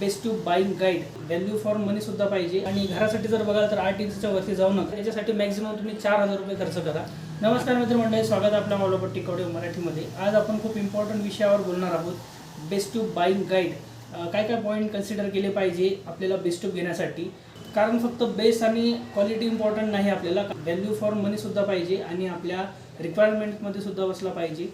Bass tube buying guide. Value for money सुद्धा पाहिजे. आणि घरासाठी जर बघाल तर आठ इंचच्या वरती जाऊ नका. याच्यासाठी मॅक्झिमम तुम्ही चार हजार रुपये खर्च करा. नमस्कार मित्रमंडळी स्वागत आपल्या मॉलोपट्टी कवडे मराठीमध्ये. आज आपण खूप इम्पॉर्टंट विषयावर बोलणार आहोत. Bass tube buying guide. काय काय पॉईंट कन्सिडर केले पाहिजे आपल्याला बेस्ट टू घेण्यासाठी? कारण फक्त बेस आणि क्वालिटी इम्पॉर्टंट नाही आपल्याला. व्हॅल्यू फॉर मनी सुद्धा पाहिजे आणि आपल्या रिक्वायरमेंटमध्ये सुद्धा बसला पाहिजे.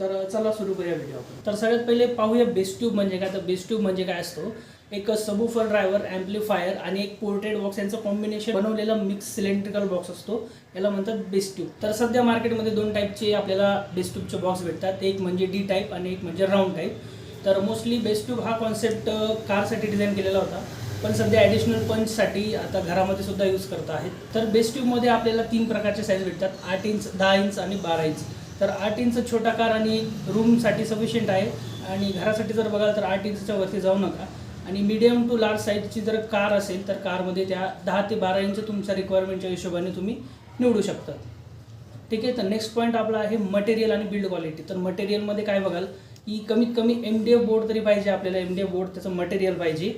तर चला सुरू करूया व्हिडिओ आपण. तर सगळ्यात पहिले पाहूया बेस्ट ट्यूब म्हणजे काय? तर बेस्ट ट्यूब म्हणजे काय असतो? एक सबूफर ड्रायव्हर अँप्लिफायर आणि एक पोर्टेड बॉक्स यांचं कॉम्बिनेशन बनवलेला मिक्स सिलेंड्रिकल बॉक्स असतो. याला म्हणतात बेस्ट ट्यूब तर सध्या मार्केटमध्ये दोन टाईपचे आपल्याला बेस्ट ट्यूबचे बॉक्स भेटतात. एक म्हणजे डी टाईप आणि एक म्हणजे राऊंड टाईप तर मोस्टली बेस्ट ट्यूब हा कॉन्सेप्ट कारसाठी डिझाईन केलेला होता. पण सध्या ॲडिशनल पंचसाठी आता घरामध्ये सुद्धा यूज करत आहेत. तर बेस्ट ट्यूबमध्ये आपल्याला तीन प्रकारचे साईज भेटतात. आठ इंच दहा इंच आणि बारा इंच तर आठ इंच छोटा कार आणि रूमसाठी सफिशियंट आहे. आणि घरासाठी जर बघाल तर आठ इंचच्या वरती जाऊ नका. आणि मीडियम टू लार्ज साईजची जर कार असेल तर कारमध्ये त्या दहा ते बारा इंच तुमच्या रिक्वायरमेंटच्या हिशोबाने तुम्ही निवडू शकता. ठीक आहे तर नेक्स्ट पॉईंट आपला आहे मटेरियल आणि बिल्ड क्वालिटी तर मटेरियलमध्ये काय बघाल की कमीत कमी एम डी एफ बोर्ड तरी पाहिजे आपल्याला. एम डी एफ बोर्ड त्याचं मटेरियल पाहिजे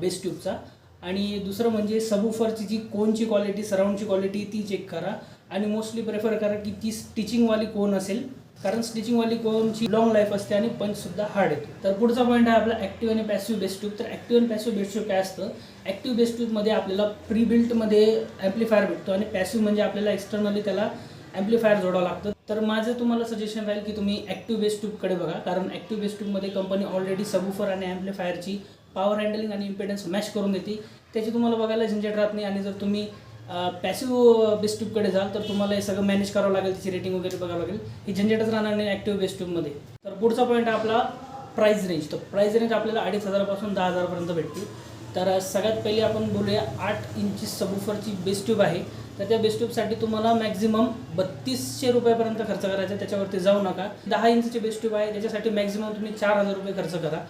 बेस्ट ट्यूबचा आणि दुसरं म्हणजे सबवूफरची जी कोनची क्वालिटी सराऊंडची क्वालिटी ती चेक करा. आणि मोस्टली प्रेफर करा की ती स्टिचिंगवाली कोन असेल? कारण स्टिचिंगवाली कोनची लॉंग लाईफ असते आणि पंचसुद्धा हार्ड येतो. तर पुढचा पॉईंट आहे आपला ॲक्टिव्ह आणि पॅसिव्ह बेस्ट ट्यूब तर ॲक्टिव्ह आणि पॅसिव्ह बेस्ट ट्यूब काय असतं? ॲक्टिव्ह बेस्ट ट्यूबमध्ये आपल्याला प्री बिल्टमध्ये ॲम्प्लिफायर भेटतो आणि पॅसिव्ह म्हणजे आपल्याला एक्सटर्नली त्याला ॲम्प्लिफायर जोडावं लागतं. तर माझं तुम्हाला सजेशन राहील की तुम्ही ॲक्टिव्ह बेस्ट ट्यूबकडे बघा. कारण ॲक्टिव्ह बेस्ट ट्यूबमध्ये कंपनी ऑलरेडी सबुफर आणि ॲम्प्लिफायरची पॉवर हँडलिंग आणि इम्पिडन्स मॅच करून देते. त्याची तुम्हाला बघायला झंझट राहत नाही. आणि जर तुम्ही पॅसिव्ह बेस्ट ट्यूबकडे जाल तर तुम्हाला हे सगळं मॅनेज करावं लागेल त्याची रेटिंग वगैरे बघावं लागेल. ही झंझटच राहणार नाही ॲक्टिव्ह बेस्ट ट्यूबमध्ये तर पुढचा पॉईंट आपला प्राईस रेंज तर प्राईस रेंज आपल्याला अडीच हजारापासून दहा हजारापर्यंत भेटते. तर सगळ्यात पहिले आपण बोलूया आठ इंची सबुफरची बेस्ट ट्यूब आहे. तर त्या बेस्ट ट्यूबसाठी तुम्हाला मॅक्झिमम बत्तीसशे रुपयापर्यंत खर्च करायचा त्याच्यावरती जाऊ नका. दहा इंचची बेस्ट ट्यूब आहे. त्याच्यासाठी मॅक्झिमम तुम्ही चार हजार रुपये खर्च करा.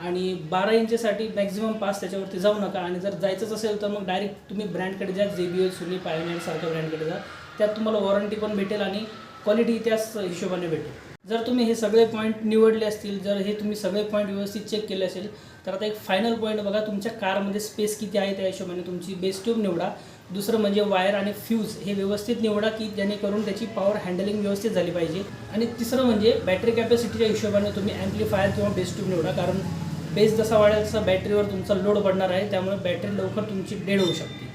आणि बारा इंचसाठी मॅक्झिमम पास त्याच्यावरती जाऊ नका. आणि जर जायचंच असेल तर मग डायरेक्ट तुम्ही ब्रँडकडे जा जे बी एल सुनी पायोनियर ब्रँडकडे जा. त्यात तुम्हाला वॉरंटी पण भेटेल आणि क्वालिटी त्याच हिशोबाने भेटेल. जर तुम्ही हे सगळे पॉईंट निवडले असतील जर हे तुम्ही सगळे पॉईंट व्यवस्थित चेक केले असेल तर आता एक फायनल पॉईंट बघा तुमच्या कारमध्ये स्पेस किती आहे त्या हिशोबाने तुमची बेस ट्यूब निवडा. दुसरं म्हणजे वायर आणि फ्यूज हे व्यवस्थित निवडा की जेणेकरून त्याची पॉवर हँडलिंग व्यवस्थित झाली पाहिजे. आणि तिसरं म्हणजे बॅटरी कॅपॅसिटीच्या हिशोबाने तुम्ही ॲम्प्लिफायर किंवा बेस ट्यूब निवडा कारण बेस जसा वाढेल तसा बॅटरीवर तुमचा लोड पडणार आहे. त्यामुळे बॅटरी लवकर तुमची डेड होऊ शकते.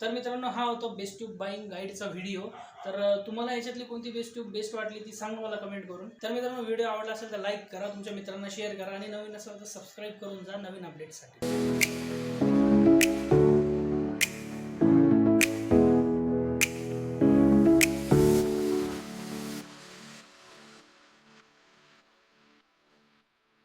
तर मित्रांनो हा होता बेस्ट ट्यूब बाईंग गाईडचा व्हिडिओ तर तुम्हाला याच्यातली कोणती बेस्ट ट्यूब बेस्ट वाटली ती सांगा मला कमेंट करून. तर मित्रांनो व्हिडिओ आवडला असेल तर लाईक करा तुमच्या मित्रांना शेअर करा आणि नवीन असेल तर सबस्क्राईब करून जा नवीन अपडेटसाठी